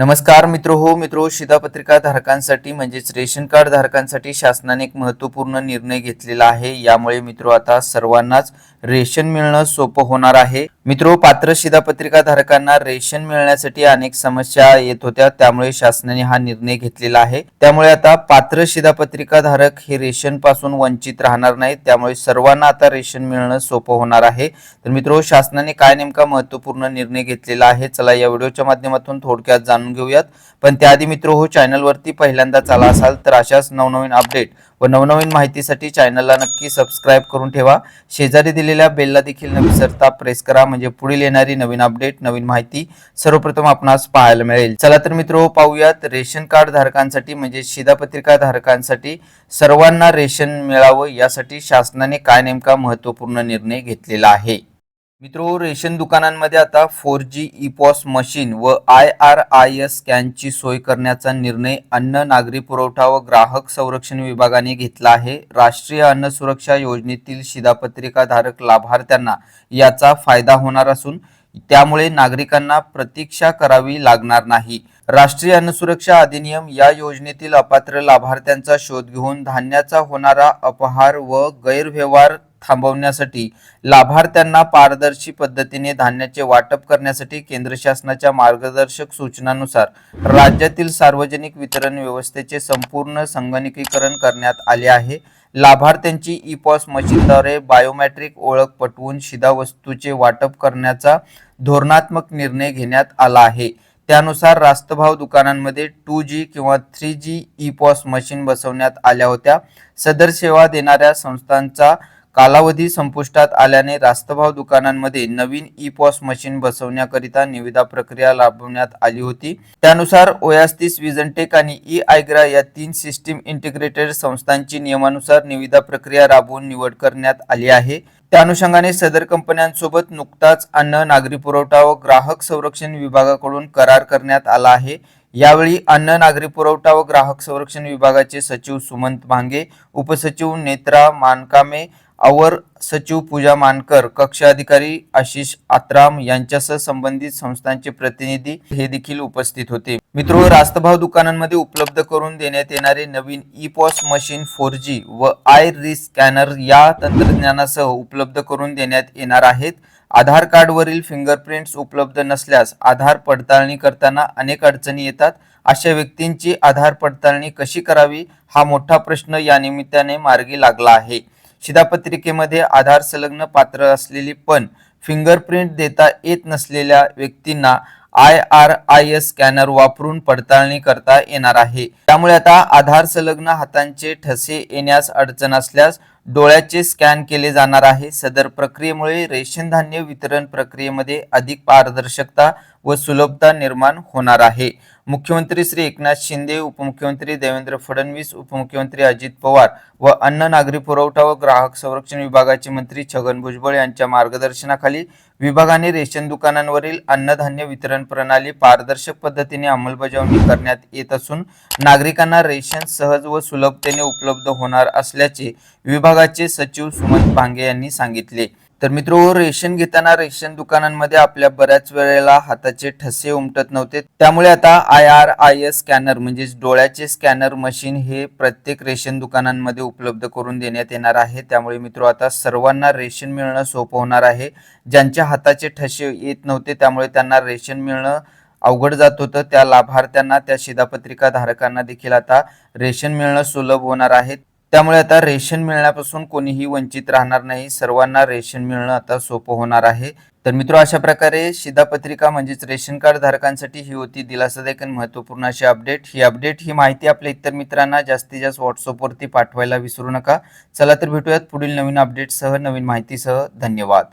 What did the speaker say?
नमस्कार मित्र हो मित्रो शिधापत्रिका धारकांसाठी म्हणजेच रेशन कार्ड धारकांसाठी शासनाने एक महत्त्वपूर्ण निर्णय घेतलेला आहे. यामुळे मित्रो आता सर्वांनाच रेशन मिळणं सोपं होणार आहे. मित्रो पात्र शिधापत्रिका धारकांना रेशन मिळण्यासाठी अनेक समस्या येत होत्या त्यामुळे शासनाने हा निर्णय घेतलेला आहे. त्यामुळे आता पात्र शिधापत्रिका धारक हे रेशनपासून वंचित राहणार नाहीत त्यामुळे सर्वांना आता रेशन मिळणं सोपं होणार आहे. तर मित्रो शासनाने काय नेमका महत्त्वपूर्ण निर्णय घेतलेला आहे चला या व्हिडिओच्या माध्यमातून थोडक्यात जाणून घेऊयात. पण त्याआधी मित्र हो चॅनलवरती पहिल्यांदा आला असाल तर अशाच नवनवीन अपडेट व नवनवीन माहितीसाठी चॅनलला नक्की सबस्क्राईब करून ठेवा. शेजारी दिलेल्या बेलला देखील न विसरता प्रेस करा. म्हणजे पुढील येणारी नवीन अपडेट नवीन माहिती सर्वप्रथम आपणास पाहायला मिळेल. चला तर मित्र पाहूयात रेशन कार्ड धारकांसाठी म्हणजे शिधापत्रिका धारकांसाठी सर्वांना रेशन मिळावं यासाठी शासनाने काय नेमका महत्त्वपूर्ण निर्णय घेतलेला आहे? मित्रो रेशन दुकानांमध्ये आता four G e POS machine व आय आर आय एस स्कॅनची सोय करण्याचा निर्णय अन्न नागरी पुरवठा व ग्राहक संरक्षण विभागाने घेतला आहे. राष्ट्रीय अन्न सुरक्षा योजनेतील शिधापत्रिकाधारक लाभार्थ्यांना याचा फायदा होणार असून त्यामुळे नागरिकांना प्रतीक्षा करावी लागणार नाही. राष्ट्रीय अन्न सुरक्षा अधिनियम या योजनेतील अपात्र लाभार्थ्यांचा शोध घेऊन धान्याचा होणारा अपहार व गैरव्यवहार थांबवण्यासाठी लाभार्थ्यांना पारदर्शी पद्धतीने धान्याचे वाटप करण्यासाठी केंद्र शासनाच्या मार्गदर्शक सूचनानुसार राज्यातील सार्वजनिक वितरण व्यवस्थेचे संपूर्ण संगणकीकरण करण्यात आले आहे. लाभार्थ्यांची ई पॉस मशीनद्वारे बायोमॅट्रिक ओळख पटवून शिधा वस्तूचे वाटप करण्याचा धोरणात्मक निर्णय घेण्यात आला आहे. त्यानुसार रास्तभाव दुकानांमध्ये टू जी किंवा three G e POS machine बसवण्यात आल्या होत्या. सदर सेवा देणाऱ्या संस्थांचा कालावधी संपुष्टात आल्याने रास्तभाव दुकानांमध्ये नवीन ई पॉस मशीन बसवण्याकरिता निविदा प्रक्रिया राबवण्यात आली होती. त्यानुसार ओयास्तीस विजनटेक आणि ई आयग्रा या तीन सिस्टीम इंटिग्रेटेड संस्थांची नियमानुसार निविदा प्रक्रिया राबवून निवड करण्यात आली आहे. त्या अनुषंगाने सदर कंपन्यांसोबत नुकताच अन्न नागरी पुरवठा व ग्राहक संरक्षण विभागाकडून करार करण्यात आला आहे. यावेळी अन्न नागरी पुरवठा व ग्राहक संरक्षण विभागाचे सचिव सुमंत भांगे उपसचिव नेत्रा मानकामे अवर सचिव पूजा मानकर कक्ष अधिकारी आशिष आत्राम यांच्यासह संबंधित संस्थांचे प्रतिनिधी हे देखील उपस्थित होते. मित्र रास्तभाव दुकानांमध्ये उपलब्ध करून देण्यात येणारे नवीन e POS machine four G व आय री स्कॅनर या तंत्रज्ञानासह उपलब्ध करून देण्यात येणार आहेत. आधार कार्डवरील फिंगरप्रिंट्स उपलब्ध नसल्यास आधार पडताळणी करताना अनेक अडचणी येतात. अशा व्यक्तींची आधार पडताळणी कशी करावी हा मोठा प्रश्न या निमित्ताने मार्गी लागला आहे. शिधापत्रिकेमध्ये आधार संलग्न पात्र असलेली पण फिंगरप्रिंट देता येत नसलेल्या व्यक्तींना I R I S scanner वापरून पडताळणी करता येणार आहे. त्यामुळे आता आधार संलग्न हातांचे ठसे येण्यास अडचण असल्यास डोळ्याचे स्कॅन केले जाणार आहे. सदर प्रक्रियेमुळे रेशन धान्य वितरण प्रक्रियेमध्ये अधिक पारदर्शकता व सुलभता निर्माण होणार आहे. मुख्यमंत्री श्री एकनाथ शिंदे उपमुख्यमंत्री देवेंद्र फडणवीस उपमुख्यमंत्री अजित पवार व अन्न नागरी पुरवठा व ग्राहक संरक्षण विभागाचे मंत्री छगन भुजबळ यांच्या मार्गदर्शनाखाली विभागाने रेशन दुकानांवरील अन्नधान्य वितरण प्रणाली पारदर्शक पद्धतीने अंमलबजावणी करण्यात येत असून नागरिकांना रेशन सहज व सुलभतेने उपलब्ध होणार असल्याचे विभागाचे सचिव सुमंत भांगे यांनी सांगितले. तर मित्र रेशन घेताना रेशन दुकानांमध्ये आपल्या बऱ्याच वेळेला हाताचे ठसे उमटत नव्हते. त्यामुळे आता I R I S scanner म्हणजेच डोळ्याचे स्कॅनर मशीन हे प्रत्येक रेशन दुकानांमध्ये उपलब्ध करून देण्यात येणार आहे. त्यामुळे मित्र आता सर्वांना रेशन मिळणं सोपं होणार आहे. ज्यांच्या हाताचे ठसे येत नव्हते त्यामुळे त्यांना रेशन मिळणं अवघड जात होतं. त्या लाभार्थ्यांना त्या शिधापत्रिका धारकांना देखील आता रेशन मिळणं सुलभ होणार आहे. त्यामुळे आता रेशन मिळण्यापासून कोणीही वंचित राहणार नाही. सर्वांना रेशन मिळणं आता सोपं होणार आहे. तर मित्र अशा प्रकारे शिधापत्रिका म्हणजेच रेशन कार्ड धारकांसाठी ही होती दिलासादायक आणि महत्त्वपूर्ण अशी अपडेट. ही अपडेट ही माहिती आपल्या इतर मित्रांना जास्तीत जास्त व्हॉट्सअपवरती पाठवायला विसरू नका. चला तर भेटूयात पुढील नवीन अपडेटसह नवीन माहितीसह. धन्यवाद.